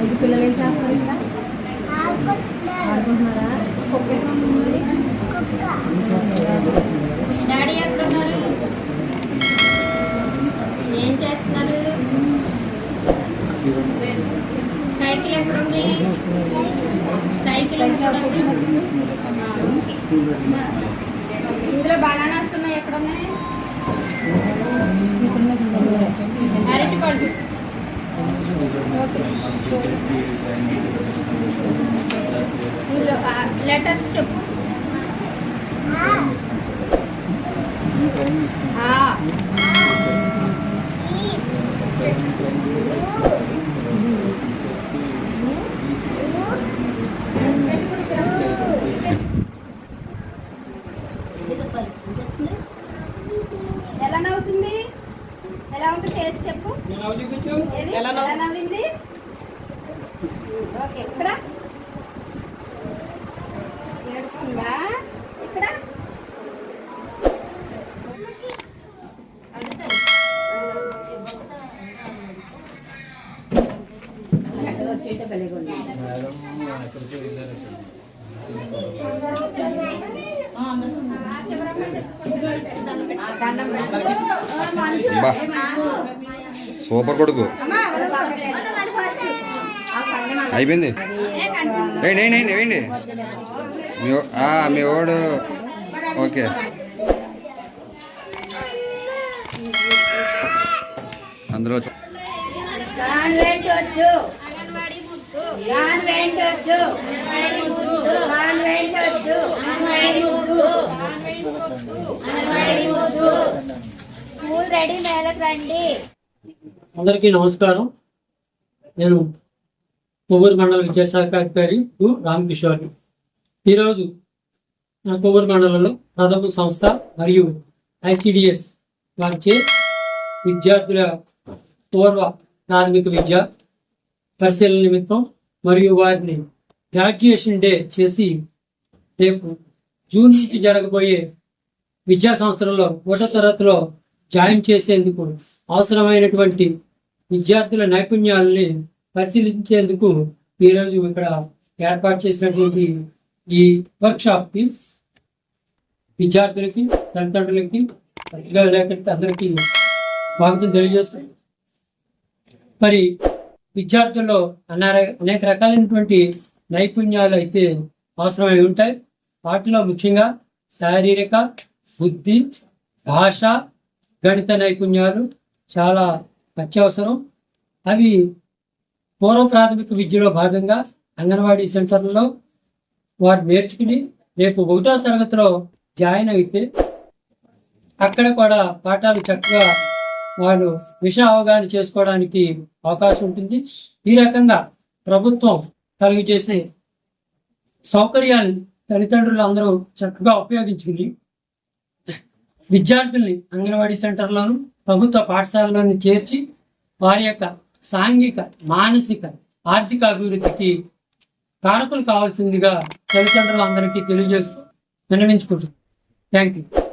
ఇది పిల్లలు ఏం చేస్తారు ఇంకా ఆడుకుంటున్నారా ఒకేసారి డాడీ ఎక్కడున్నారు? ఏం చేస్తున్నారు? సైకిల్ ఎక్కడుంది? సైకిల్ ఎక్కడ ఓకే. ఇందులో బనానాస్ ఉన్నాయి ఎక్కడ ఉన్నాయి అరటి పళ్ళు లెటర్స్ చెప్పు ఆ. ఎలా నవ్వుతుంది ఎలా ఉంటుంది చేసి ఏది? ఎలా నవ్వింది? ఓకే ఇక్కడ. ఏడుస్తుందా? ఇక్కడ. దండం బా. సూపర్ కొడుకు. అయిపోయింది? వేయండి వేయండి వేయండి మీ ఓడు. ఓకే. అందులో స్కూల్ రెడీ మేలకు రండి. అందరికీ నమస్కారం. నేను కొవ్వూరు మండల విద్యాశాఖ అధికారి టు రామకిషోర్. ఈరోజు నా కొవ్వూరు మండలంలో ప్రథమ సంస్థ మరియు ఐసిడిఎస్ వారిచే విద్యార్థుల పూర్వ ప్రాథమిక విద్య పరిశీలన నిమిత్తం మరియు వారిని గ్రాడ్యుయేషన్ డే చేసి రేపు జూన్ నుంచి జరగబోయే విద్యా సంవత్సరంలో ఒకటో తరగతిలో జాయిన్ చేసేందుకు అవసరమైనటువంటి విద్యార్థుల నైపుణ్యాలని పరిశీలించేందుకు ఈరోజు ఇక్కడ ఏర్పాటు చేసినటువంటి ఈ వర్క్షాప్కి విద్యార్థులకి తల్లిదండ్రులకి పత్రికా అందరికీ స్వాగతం తెలియజేస్తాం మరి విద్యార్థుల్లో అనార అనేక రకాలైనటువంటి నైపుణ్యాలు అయితే అవసరమై ఉంటాయి. వాటిలో ముఖ్యంగా శారీరక బుద్ధి భాష గణిత నైపుణ్యాలు చాలా అత్యవసరం అవి పూర్వ ప్రాథమిక విద్యలో భాగంగా అంగన్వాడీ సెంటర్లలో వారు నేర్చుకుని రేపు ఒకటో తరగతిలో జాయిన్ అయితే అక్కడ కూడా పాఠాలు చక్కగా వాళ్ళు విషయ అవగాహన చేసుకోవడానికి అవకాశం ఉంటుంది. ఈ రకంగా ప్రభుత్వం కలుగు చేసే సౌకర్యాలు తల్లిదండ్రులు అందరూ చక్కగా ఉపయోగించుకుని విద్యార్థుల్ని అంగన్వాడీ సెంటర్లోను ప్రభుత్వ పాఠశాలలోని చేర్చి వారి యొక్క సాంఘిక మానసిక ఆర్థిక అభివృద్ధికి కారకులు కావాల్సిందిగా తల్లిదండ్రులందరికీ తెలియజేస్తూ విన్నవించుకుంటున్నాను థ్యాంక్ యూ